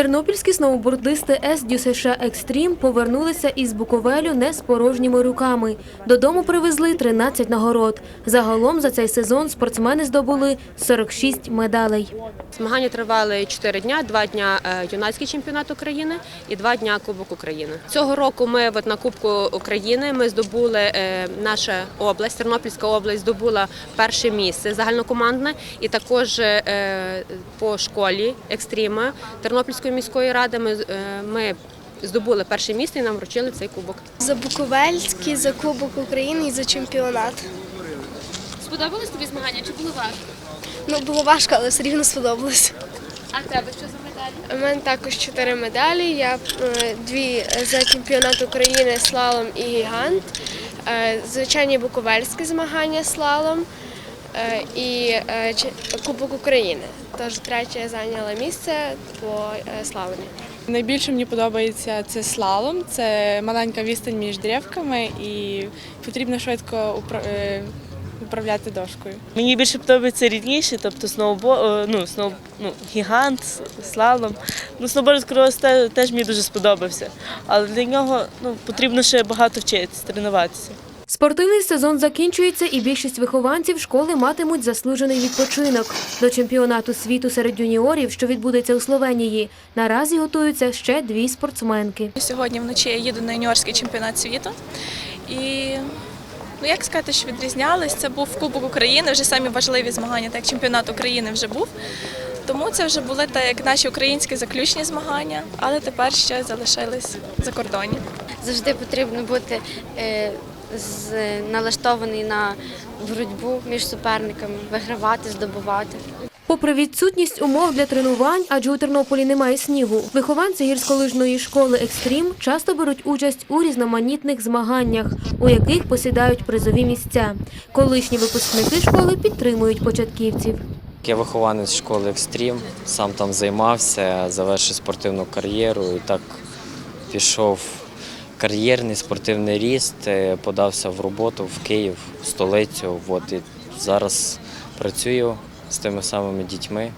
Тернопільські сноубордисти С ДЮСШ Екстрім повернулися із Буковелю не з порожніми руками. Додому привезли 13 нагород. Загалом за цей сезон спортсмени здобули 46 медалей. Змагання тривали 4 дня, 2 дня е, юнацький чемпіонат України і 2 дня Кубок України. Цього року ми от на Кубку України ми здобули е, наша область, Тернопільська область здобула перше місце загальнокомандне, і також е, по школі екстріма Тернопільської міської ради ми, е, ми здобули перше місце і нам вручили цей кубок. За Буковельський, за Кубок України і за чемпіонат. Сподобались тобі змагання чи було важко? Ну, було важко, але все рівно сподобалось. А тебе що за медалі? У мене також чотири медалі. Я е, дві за чемпіонат України слалом і гігант, е, звичайні буковельські змагання слалом і е, Кубок України. Тож третє зайняла місце по е, слаломі. Найбільше мені подобається це слалом. Це маленька відстань між дрівками і потрібно швидко е, управляти дошкою. Мені більше подобається рідніше, тобто сноубо, е, ну, сноу, ну, гігант, слалом. Ну, сноуборд крос теж мені дуже сподобався. Але для нього ну, потрібно ще багато вчитися, тренуватися. Спортивний сезон закінчується, і більшість вихованців школи матимуть заслужений відпочинок. До чемпіонату світу серед юніорів, що відбудеться у Словенії, наразі готуються ще дві спортсменки. Сьогодні вночі я їду на юніорський чемпіонат світу. І ну як сказати, що відрізнялись, це був Кубок України, вже самі важливі змагання, так як чемпіонат України вже був. Тому це вже були так, як наші українські заключні змагання, але тепер ще залишились за кордоні. завжди потрібно бути е, налаштований на боротьбу між суперниками, вигравати, здобувати. Попри відсутність умов для тренувань, адже у Тернополі немає снігу, вихованці гірськолижної школи Екстрім часто беруть участь у різноманітних змаганнях, у яких посідають призові місця. Колишні випускники школи підтримують початківців. Я вихованець школи Екстрім, сам там займався, завершив спортивну кар'єру і так пішов кар'єрний спортивний ріст, е, подався в роботу в Київ, в столицю. От, і зараз працюю з тими самими дітьми.